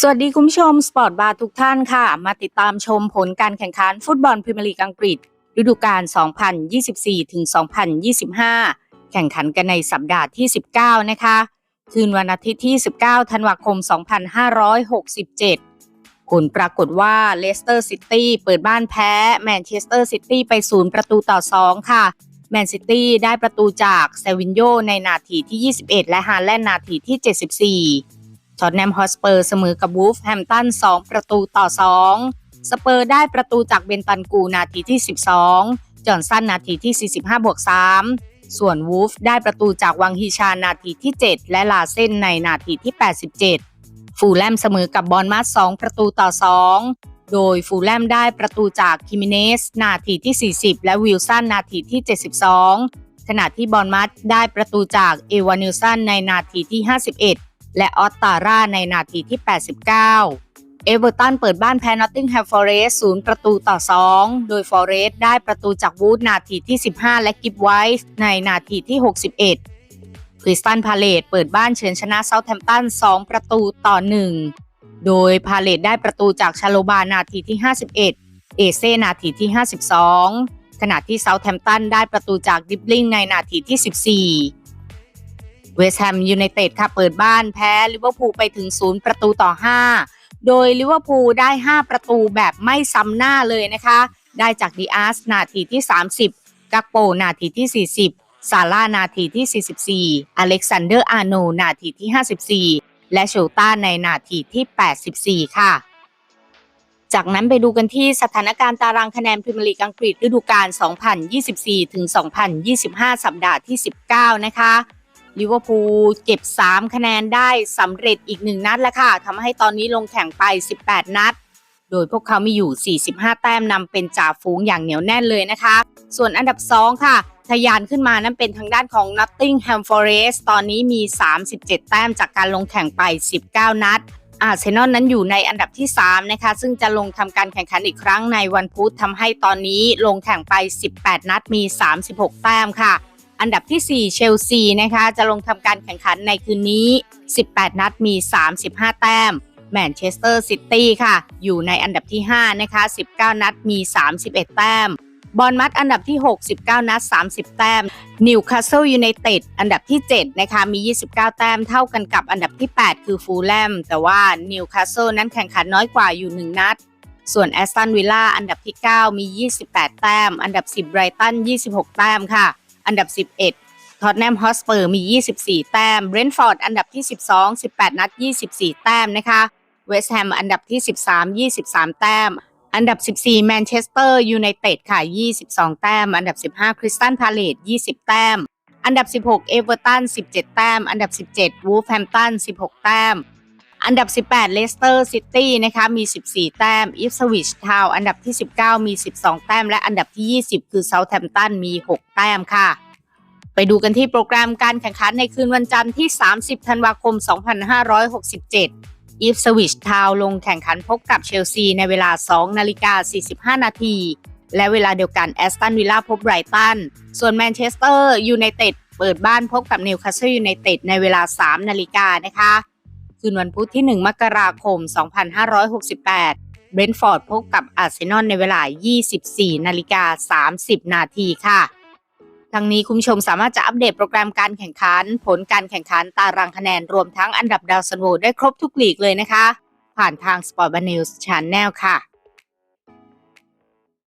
สวัสดีคุณผู้ชมสปอร์ตบาร์ทุกท่านค่ะ มาติดตามชมผลการแข่งขันฟุตบอลพรีเมียร์ลีกอังกฤษ ฤดูกาล 2024ถึง2025 แข่งขันกันในสัปดาห์ที่ 19 นะคะ คืนวันอาทิตย์ที่ 19 ธันวาคม 2567 ผลปรากฏว่าเลสเตอร์ซิตี้เปิดบ้านแพ้แมนเชสเตอร์ซิตี้ไป 0 ประตูต่อ 2 ค่ะ แมนซิตี้ได้ประตูจากเซวินโยในนาทีที่ 21 และฮาแลนด์นาทีที่ 74 ท็อตแนมฮอสเปอร์เสมอกับวูฟแฮมตัน 2 ประตูต่อ 2 สเปอร์ได้ประตูจากเบนตันกูนาทีที่ 12 จอห์นสันนาทีที่ 45บวก3ส่วนวูฟได้ประตูจากวังฮิชานาทีที่ 7 และลาเส้นในนาทีที่ 87 ฟูลแลมเสมอกับบอลมัส2ประตูต่อ 2 โดยฟูลแลมได้ประตูจากคิมิเนส นาทีที่ 40 และวิลสันนาทีที่ 72 ขณะที่บอลมัสได้ประตูจากเอวานิลสันในนาทีที่ 51 และออตตาร่าในนาทีที่ 89 เอเวอร์ตันเปิดบ้านแพ้นอตติงแฮมฟอเรสต์ประตูต่อ 2 โดยฟอเรสต์ได้ประตูจากวูดนาทีที่ 15 และกิฟไวส์ในนาทีที่ 61 คริสตันพาเลตเปิดบ้านเฉือนชนะเซาท์แฮมป์ตัน 2 ประตูต่อ 1 โดยพาเลตได้ประตูจากชาโลบานาทีที่ 51 เอเซนาทีที่ 52ขณะที่เซาท์แฮมป์ตันได้ประตูจากดิบลิงในนาทีที่ 14 เวสต์แฮมยูไนเต็ดค่ะเปิดบ้านแพ้ลิเวอร์พูลไปถึง 0 ประตูต่อ 5 โดยลิเวอร์พูลได้ 5 ประตูแบบไม่ซ้ำหน้าเลยนะคะ ได้จากดีอาร์สนาทีที่ 30 กักโปนาทีที่ 40 ซาร่านาทีที่ 44 อเล็กซานเดอร์อาโนนาทีที่ 54 และโชต้าในนาทีที่ 84 ค่ะ จากนั้นไปดูกันที่สถานการณ์ตารางคะแนนพรีเมียร์ลีกอังกฤษฤดูกาล 2024ถึง2025 สัปดาห์ที่ 19 นะคะ ลิเวอร์พูลเก็บ 3 คะแนนได้สำเร็จอีก 1 นัดแล้วค่ะทำให้ตอนนี้ลงแข่งไป 18 นัด โดยพวกเขามีอยู่ 45 แต้มนำเป็นจ่าฝูงอย่างเหนียวแน่นเลยนะคะ ส่วนอันดับ 2 ค่ะ ทะยานขึ้นมานั้นเป็นทางด้านของ Nottingham Forest ตอนนี้มี 37 แต้มจากการลงแข่งไป 19 นัดอาร์เซนอลนั้นอยู่ในอันดับที่ 3 นะคะ ซึ่งจะลงทำการแข่งขันอีกครั้งในวันพุธทำให้ตอนนี้ลงแข่งไป 18 นัดมี 36 แต้มค่ะ อันดับที่ 4 เชลซีนะคะ จะลงทำการแข่งขันในคืนนี้ 18 นัดมี 35 แต้ม แมนเชสเตอร์ซิตี้ค่ะ อยู่ในอันดับที่ 5 นะคะ 19 นัดมี 31 แต้ม บอลมัดอันดับที่ 6 19 นัด 30 แต้ม นิวคาสเซิลยูไนเต็ดอันดับที่ 7 นะคะ มี 29 แต้ม เท่ากันกับอันดับที่ 8 คือฟูลแลม แต่ว่านิวคาสเซิลนั้นแข่งขันน้อยกว่าอยู่ 1 นัดส่วนแอสตันวิลล่าอันดับที่ 9 มี 28 แต้ม อันดับ 10 ไบรตัน 26 แต้มค่ะ อันดับ 11ท็อตแนมฮอสเปอร์มี 24 แต้ม เบรนท์ฟอร์ดอันดับที่ 12 18 นัด 24 แต้มนะคะ เวสต์แฮมอันดับที่ 13 23 แต้ม อันดับ 14 แมนเชสเตอร์ยูไนเต็ดค่ะ 22 แต้ม อันดับ 15 คริสตันพาเลต20 แต้ม อันดับ 16 เอเวอร์ตัน 17 แต้ม อันดับ 17 วูฟแฮมตัน 16 แต้ม อันดับ 18 เลสเตอร์ซิตี้นะคะมี 14 แต้มอิฟสวิชทาวอันดับที่ 19 มี 12 แต้ม และอันดับที่ 20 คือเซาท์แฮมป์ตันมี 6 แต้มค่ะ ไปดูกันที่โปรแกรมการแข่งขันในคืนวันจันทร์ที่ 30 ธันวาคม 2567 อีฟสวิชทาวลงแข่งขันพบกับเชลซีในเวลา 2 นาฬิกา 45 นาทีและเวลาเดียวกันแอสตันวิลล่าพบไบรตัน ส่วนแมนเชสเตอร์ยูไนเต็ดเปิดบ้านพบกับนิวคาสเซิลยูไนเต็ดในเวลา 3 นาฬิกานะคะ คืนวันพุธที่ 1 มกราคม 2568 เบรนท์ฟอร์ดพบกับอาร์เซนอลในเวลา 24 นาฬิกา 30 นาทีค่ะทั้งนี้คุณผู้ชมสามารถจะอัปเดตโปรแกรมการแข่งขัน ผลการแข่งขันตารางคะแนนรวมทั้งอันดับดาวซันโวได้ครบทุกลีกเลยนะคะ ผ่านทาง Sport b a News Channel ค่ะ